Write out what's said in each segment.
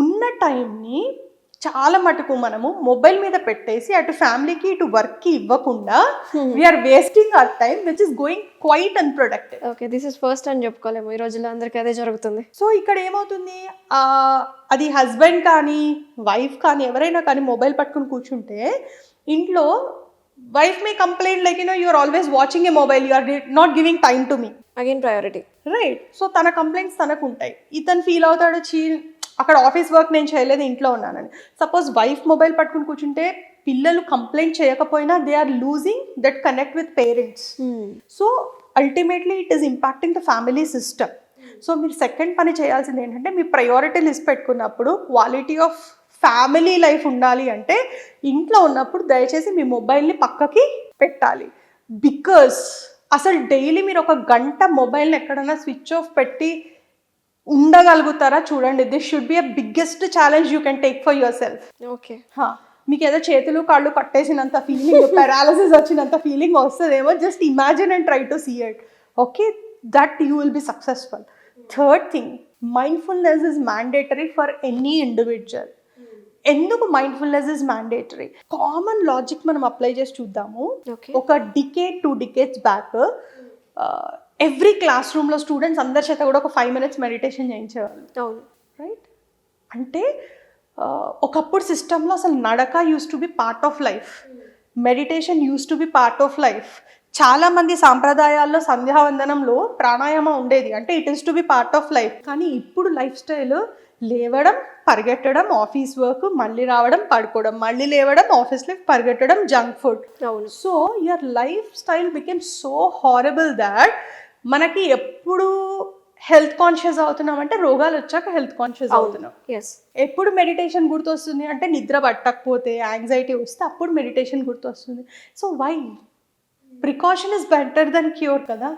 ఉన్న టైంని చాలా మటుకు మనము మొబైల్ మీద పెట్టేసి అటు ఫ్యామిలీకి ఇటు వర్క్కి ఇవ్వకుండా we are wasting our time which is going quite unproductive okay this is first అని చెప్పుకోలేము. ఈ రోజుల్లో అందరికీ అదే జరుగుతుంది. సో ఇక్కడ ఏమవుతుంది? అది హస్బెండ్ కానీ వైఫ్ కానీ ఎవరైనా కానీ మొబైల్ పట్టుకుని కూర్చుంటే ఇంట్లో wife may complaint like you know you are always watching a mobile you are not giving time to me again priority right so తన కంప్లైంట్స్ తనకు ఉంటాయి. ఇతను ఫీల్ అవుతాడు చీ అక్కడ ఆఫీస్ వర్క్ నేను చేయలేదు ఇంట్లో ఉన్నానని. సపోజ్ వైఫ్ మొబైల్ పట్టుకుని కూర్చుంటే పిల్లలు కంప్లైంట్ చేయకపోయినా they are losing that connect with parents. So ultimately it is impacting the family system. So మీరు సెకండ్ పని చేయాల్సింది ఏంటంటే మీ ప్రయారిటీ లిస్ట్ పెట్టుకున్నప్పుడు క్వాలిటీ ఆఫ్ ఫ్యామిలీ లైఫ్ ఉండాలి అంటే ఇంట్లో ఉన్నప్పుడు దయచేసి మీ మొబైల్ని పక్కకి పెట్టాలి. బికాస్ అసలు డైలీ మీరు ఒక గంట మొబైల్ని ఎక్కడైనా స్విచ్ ఆఫ్ పెట్టి ఉండగలుగుతారా చూడండి. This should be a biggest challenge you can take for your self okay హా, మీకు ఏదో చేతులు కాళ్ళు పట్టేసినంత ఫీలింగ్ పారాలసిస్ వచ్చినంత ఫీలింగ్ వస్తుందేమో. Just imagine and try to see it okay that you will be successful third thing mindfulness is mandatory for any individual ఎందుకు mindfulness is mandatory common logic మనం అప్లై చేసి చూద్దాము. ఒక decade two decades back every class రూమ్లో students అందరి చేత కూడా ఒక ఫైవ్ మినిట్స్ మెడిటేషన్ చేయించేవాళ్ళు. అవును. రైట్ అంటే ఒకప్పుడు సిస్టంలో అసలు నడక used to be part of life meditation used to be part of life చాలా మంది సాంప్రదాయాల్లో సంధ్యావందనంలో ప్రాణాయామం ఉండేది. అంటే it is to be part of life కానీ ఇప్పుడు లైఫ్ స్టైల్ లేవడం పరిగెట్టడం ఆఫీస్ వర్క్ మళ్ళీ రావడం పడుకోవడం మళ్ళీ లేవడం office life పరిగెట్టడం junk food so your life style became so horrible that మనకి ఎప్పుడు హెల్త్ కాన్షియస్ అవుతున్నామంటే రోగాలు వచ్చాక హెల్త్ కాన్షియస్ అవుతున్నాం. ఎప్పుడు మెడిటేషన్ గుర్తొస్తుంది అంటే నిద్ర పట్టకపోతే యాంగ్జైటీ వస్తే అప్పుడు మెడిటేషన్ గుర్తొస్తుంది. So why precaution is better than cure కదా?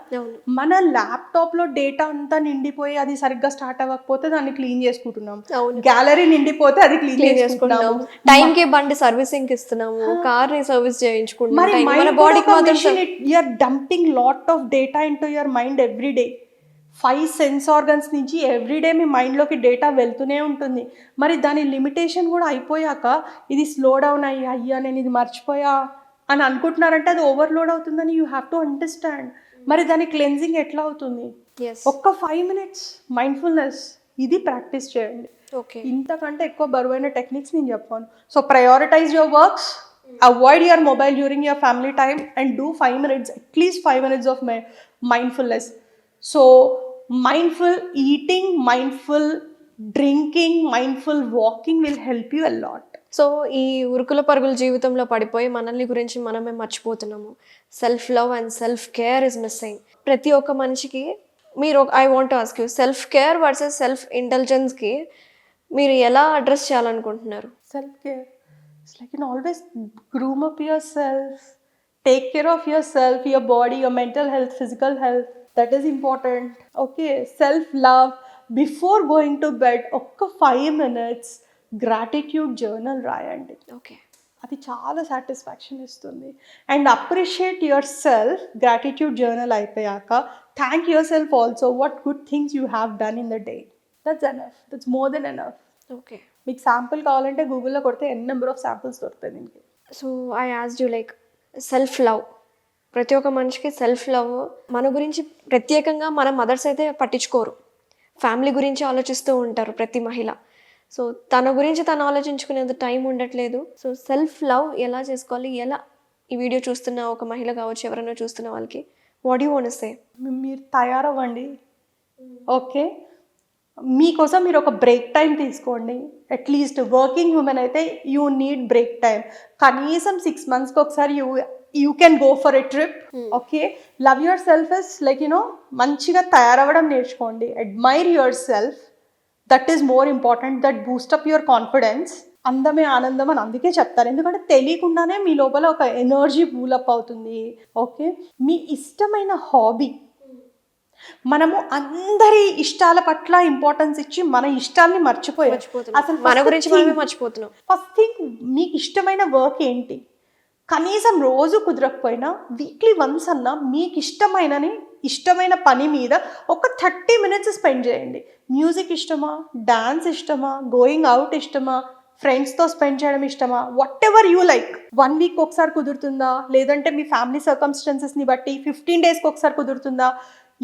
మన ల్యాప్టాప్లో డేటా అంతా నిండిపోయి అది సరిగ్గా స్టార్ట్ అవ్వకపోతే దాన్ని క్లీన్ చేసుకుంటున్నాం. గ్యాలరీ నిండిపోతే అది క్లీన్ చేసుకుంటున్నాం. టైం కి బండి సర్వీసింగ్ ఇస్తున్నాము. కార్ని సర్వీస్ మాత్రం you are dumping lot of data into your mind every day five sense organs నుంచి ఎవ్రీడే మీ మైండ్లోకి డేటా వెళ్తూనే ఉంటుంది. మరి దాని లిమిటేషన్ కూడా అయిపోయాక ఇది స్లో డౌన్ అయ్యి అయ్యా నేను ఇది మర్చిపోయా అని అనుకుంటున్నారంటే అది ఓవర్లోడ్ అవుతుందని యూ హ్యావ్ టు అండర్స్టాండ్ మరి దాని క్లెన్జింగ్ ఎట్లా అవుతుంది? ఒక్క ఫైవ్ మినిట్స్ మైండ్ఫుల్నెస్ ఇది ప్రాక్టీస్ చేయండి. ఓకే ఇంతకంటే ఎక్కువ బరువైన టెక్నిక్స్ నేను చెప్పాను. So prioritize your works avoid your mobile during your family time and do five minutes at least five minutes of my mindfulness so mindful eating mindful drinking mindful walking will help you a lot so ఈ ఉరుకుల పరుగుల జీవితంలో పడిపోయి మనల్ని గురించి మనమే మర్చిపోతున్నాము. Self love and self care is missing ప్రతి ఒక్క మనిషికి మీరు I want ask you self care versus self ఇంటెలిజెన్స్కి మీరు ఎలా అడ్రస్ చేయాలనుకుంటున్నారు? Self care like in always groom up your self take care of your self your body your mental health physical health that is important okay self love before going to bed ఒక్క five minutes gratitude journal రాయండి. Okay అది చాలా satisfaction ఇస్తుంది. And appreciate your self gratitude journal అయిపోయాక thank your self also what good things you have done in the day that's enough that's more than enough okay మీకు sample కావాలంటే గూగుల్లో కొడితే ఎన్ number of samples దొరుకుతాయి దీనికి. So I as you like self love ప్రతి ఒక్క మనిషికి self love మన గురించి ప్రత్యేకంగా మన మదర్స్ అయితే పట్టించుకోరు. ఫ్యామిలీ గురించి ఆలోచిస్తూ ఉంటారు ప్రతి మహిళ. సో తన గురించి తను ఆలోచించుకునేంత టైం ఉండట్లేదు. సో సెల్ఫ్ లవ్ ఎలా చేసుకోవాలి? ఎలా ఈ వీడియో చూస్తున్న ఒక మహిళ కావచ్చు ఎవరైనా చూస్తున్న వాళ్ళకి వాట్ యూ వాంట్ సే మీరు తయారవ్వండి. ఓకే? మీకోసం మీరు ఒక బ్రేక్ టైం తీసుకోండి. అట్లీస్ట్ వర్కింగ్ ఉమెన్ అయితే యూ నీడ్ బ్రేక్ టైం. కనీసం సిక్స్ మంత్స్కి ఒకసారి you you can go for a trip okay? Love your self is like you know మంచిగా తయారవ్వడం నేర్చుకోండి. Admire your self that is more important that boost up your confidence అందమే ఆనందం అని అందుకే చెప్తారు. ఎందుకంటే తెలియకుండానే మీ లోపల ఒక ఎనర్జీ బూలప్ అవుతుంది. ఓకే మీ ఇష్టమైన హాబీ మనము అందరి ఇష్టాల పట్ల ఇంపార్టెన్స్ ఇచ్చి మన ఇష్టాల్ని మర్చిపోయాం. అసలు మన గురించి మనమే మర్చిపోతున్నాం. ఫస్ట్ థింగ్ మీకు ఇష్టమైన వర్క్ ఏంటి? కనీసం రోజు కుదరకపోయినా వీక్లీ వన్స్ అన్నా మీకు ఇష్టమైనని ఇష్టమైన పని మీద ఒక థర్టీ మినిట్స్ స్పెండ్ చేయండి. మ్యూజిక్ ఇష్టమా? డాన్స్ ఇష్టమా? గోయింగ్ అవుట్ ఇష్టమా? ఫ్రెండ్స్తో స్పెండ్ చేయడం ఇష్టమా? Whatever you like one week ఒకసారి కుదురుతుందా? లేదంటే మీ ఫ్యామిలీ సర్కమ్స్టెన్సెస్ని బట్టి ఫిఫ్టీన్ డేస్కి ఒకసారి కుదురుతుందా?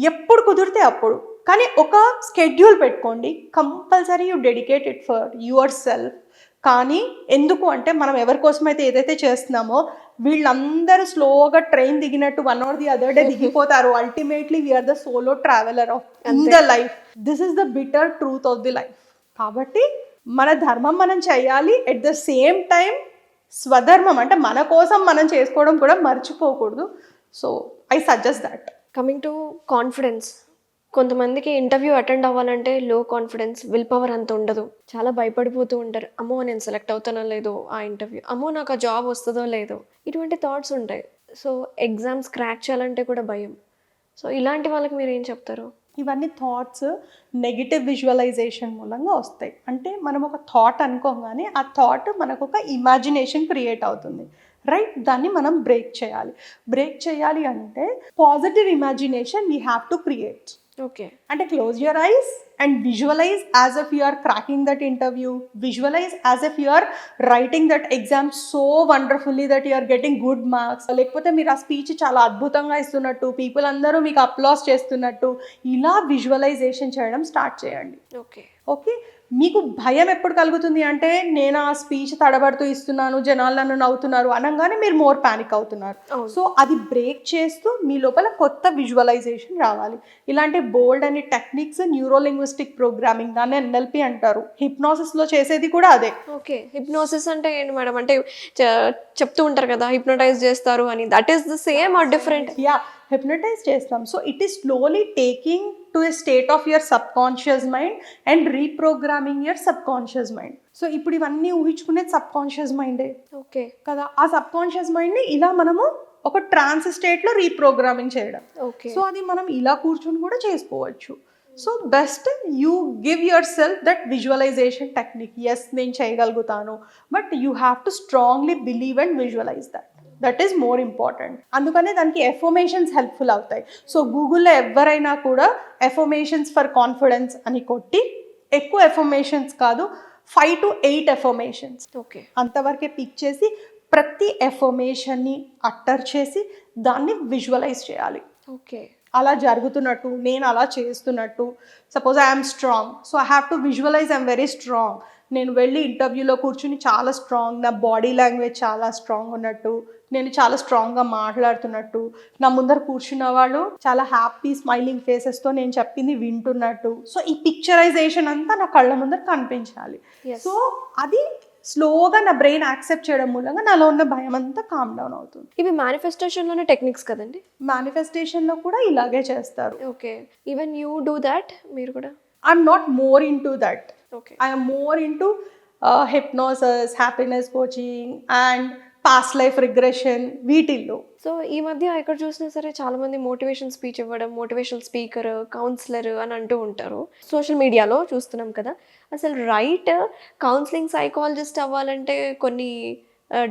ఎప్పుడు కుదిరితే అప్పుడు. కానీ ఒక స్కెడ్యూల్ పెట్టుకోండి. Compulsory you dedicate it for your self కానీ ఎందుకు అంటే మనం ఎవరి కోసం అయితే ఏదైతే చేస్తున్నామో వీళ్ళందరూ స్లోగా train దిగినట్టు one or the other day దిగిపోతారు. Ultimately we are the solo traveller of in the life this is the bitter truth of the life కాబట్టి మన ధర్మం మనం చేయాలి. ఎట్ ద సేమ్ టైం స్వధర్మం అంటే మన కోసం మనం చేసుకోవడం కూడా మర్చిపోకూడదు. So I suggest that coming to confidence కొంతమందికి ఇంటర్వ్యూ అటెండ్ అవ్వాలంటే లో కాన్ఫిడెన్స్ విల్ పవర్ అంత ఉండదు. చాలా భయపడిపోతూ ఉంటారు. అమ్మో నేను సెలెక్ట్ అవుతానో లేదో ఆ ఇంటర్వ్యూ అమ్మో నాకు ఆ జాబ్ వస్తుందో లేదో. ఇటువంటి థాట్స్ ఉంటాయి. సో ఎగ్జామ్స్ క్రాక్ చేయాలంటే కూడా భయం. సో ఇలాంటి వాళ్ళకి మీరు ఏం చెప్తారు? ఇవన్నీ థాట్స్ నెగిటివ్ విజువలైజేషన్ మూలంగా వస్తాయి. అంటే మనం ఒక థాట్ అనుకోగానే ఆ థాట్ మనకు ఒక ఇమాజినేషన్ క్రియేట్ అవుతుంది. రైట్ దాన్ని మనం బ్రేక్ చేయాలి. బ్రేక్ చేయాలి అంటే positive imagination we have to create okay అంటే close your eyes and visualise as if you are cracking that interview visualise as if you are writing that exam so wonderfully that you are getting good marks లేకపోతే మీరు ఆ speech చాలా అద్భుతంగా ఇస్తున్నట్టు people అందరూ మీకు applause చేస్తున్నట్టు ఇలా విజువలైజేషన్ చేయడం స్టార్ట్ చేయండి. ఓకే ఓకే మీకు భయం ఎప్పుడు కలుగుతుంది అంటే నేను ఆ స్పీచ్ తడబడుతూ ఇస్తున్నాను జనాలు నన్ను నవ్వుతున్నారు అనగానే మీరు మోర్ పానిక్ అవుతున్నారు. సో అది బ్రేక్ చేస్తూ మీ లోపల కొత్త విజువలైజేషన్ రావాలి. ఇలాంటి బోల్డ్ అనే టెక్నిక్స్ న్యూరోలింగ్విస్టిక్ ప్రోగ్రామింగ్ దాన్ని ఎన్ఎల్పి అంటారు. హిప్నాసిస్లో చేసేది కూడా అదే. ఓకే. హిప్నోసిస్ అంటే ఏంటి మేడం? అంటే చెప్తూ ఉంటారు కదా హిప్నోటైజ్ చేస్తారు అని. That is the same or different yeah hypnotise చేస్తాం. So it is slowly taking to a state of your subconscious mind and reprogramming your subconscious mind so ఇప్పుడు ఇవన్నీ ఊహించుకునేది సబ్ కాన్షియస్ మైండే ఓకే కదా? ఆ సబ్ కాన్షియస్ మైండ్ని ఇలా మనము ఒక ట్రాన్స్ స్టేట్లో రీప్రోగ్రామింగ్ చేయడం. ఓకే సో అది మనం ఇలా కూర్చొని కూడా చేసుకోవచ్చు. So best you give yourself that visualisation technique yes నేను చేయగలుగుతాను. But you have to strongly believe and visualise that that is more important అందుకనే దానికి ఎఫర్మేషన్స్ హెల్ప్ఫుల్ అవుతాయి. సో గూగుల్లో ఎవరైనా కూడా ఎఫర్మేషన్స్ ఫర్ కాన్ఫిడెన్స్ అని కొట్టి ఎక్కువ ఎఫర్మేషన్స్ కాదు five to eight affirmations okay అంతవరకే పిక్ చేసి ప్రతి ఎఫర్మేషన్ని అట్టర్ చేసి దాన్ని విజువలైజ్ చేయాలి. ఓకే అలా జరుగుతున్నట్టు నేను అలా చేస్తున్నట్టు. Suppose I'm strong so I have to visualise I'm very strong నేను వెళ్ళి ఇంటర్వ్యూలో కూర్చుని చాలా స్ట్రాంగ్ నా బాడీ లాంగ్వేజ్ చాలా స్ట్రాంగ్ ఉన్నట్టు నేను చాలా స్ట్రాంగ్గా మాట్లాడుతున్నట్టు. నా ముందర కూర్చున్న వాళ్ళు చాలా హ్యాపీ స్మైలింగ్ ఫేసెస్తో నేను చెప్పింది వింటున్నట్టు. సో ఈ పిక్చరైజేషన్ అంతా నా కళ్ళ ముందర కనిపించాలి. సో అది స్లోగా నా బ్రెయిన్ యాక్సెప్ట్ చేయడం మూలంగా నాలో ఉన్న భయం అంతా కామ్ డౌన్ అవుతుంది. ఇవి మేనిఫెస్టేషన్లోనే టెక్నిక్స్ కదండి? మేనిఫెస్టేషన్లో కూడా ఇలాగే చేస్తారు. Okay. Even you do that మీరు కూడా? I'm not more into that okay I'm more into hypnosis happiness coaching and past life regression వీటిల్లో. సో ఈ మధ్య ఎక్కడ చూసినా సరే చాలా మంది మోటివేషన్ స్పీచ్ ఇవ్వడం మోటివేషనల్ స్పీకర్ కౌన్సిలర్ అని అంటూ ఉంటారు. సోషల్ మీడియాలో చూస్తున్నాం కదా. అసలు రైట్ కౌన్సిలింగ్ సైకాలజిస్ట్ అవ్వాలంటే కొన్ని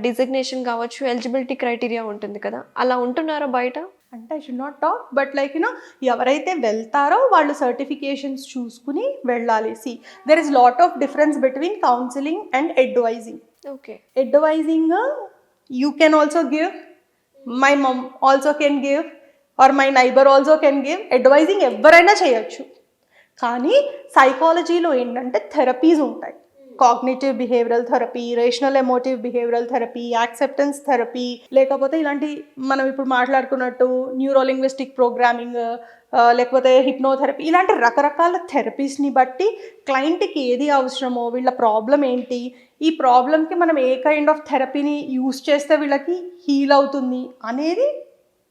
డిజిగ్నేషన్ కావచ్చు ఎలిజిబిలిటీ క్రైటీరియా ఉంటుంది కదా. అలా ఉంటున్నారా బయట? అంటే I should not talk but like you know ఎవరైతే వెళ్తారో వాళ్ళు సర్టిఫికేషన్స్ చూసుకుని వెళ్ళాలి. See there is lot of difference between counselling and advising okay advising you can also give my mum also can give or my neighbour also can give advising ఎవరైనా చేయొచ్చు. కానీ సైకాలజీలో ఏంటంటే థెరపీస్ ఉంటాయి. Cognitive behavioural therapy rational emotive behavioural therapy acceptance therapy లేకపోతే ఇలాంటి మనం ఇప్పుడు మాట్లాడుకున్నట్టు న్యూరోలింగ్విస్టిక్ ప్రోగ్రామింగ్ లేకపోతే హిప్నోథెరపీ ఇలాంటి రకరకాల థెరపీస్ని బట్టి క్లయింట్కి ఏది అవసరమో వీళ్ళ ప్రాబ్లం ఏంటి ఈ ప్రాబ్లంకి మనం ఏ కైండ్ ఆఫ్ థెరపీని యూస్ చేస్తే వీళ్ళకి హీల్ అవుతుంది అనేది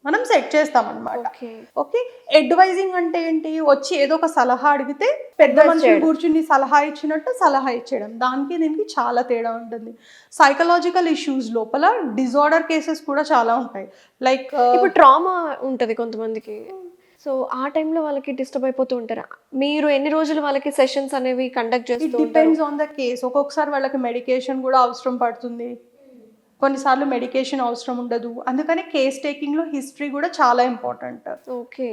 మనం సెట్ చేస్తామన్నమాట. ఓకే. ఓకే? అడ్వైజింగ్ అంటే ఏంటి? వచ్చి ఏదో ఒక సలహా అడిగితే పెద్ద మనుషులు చేయడం. కూర్చుని సలహా ఇచ్చినట్టు సలహా ఇచ్చేయడం. దానికి దీనికి చాలా తేడా ఉంటుంది. సైకలాజికల్ ఇష్యూస్ లోపల డిజార్డర్ కేసెస్ కూడా చాలా ఉంటాయి. లైక్ ఇప్పుడు ట్రామా ఉంటుంది కొంతమందికి. సో ఆ టైంలో వాళ్ళకి డిస్టర్బ్ అయిపోతూ ఉంటారు? మీరు ఎన్ని రోజులు వాళ్ళకి సెషన్స్ అనేవి కండక్ట్ ఇట్ చేస్తూ ఉంటారు? డిపెండ్స్ ఆన్ ద కేస్ ఒక్కొక్కసారి వాళ్ళకి మెడికేషన్ కూడా అవసరం పడుతుంది. కొన్నిసార్లు మెడికేషన్ అవసరం ఉండదు. అందుకని కేస్ టేకింగ్లో హిస్టరీ కూడా చాలా ఇంపార్టెంట్ ఓకే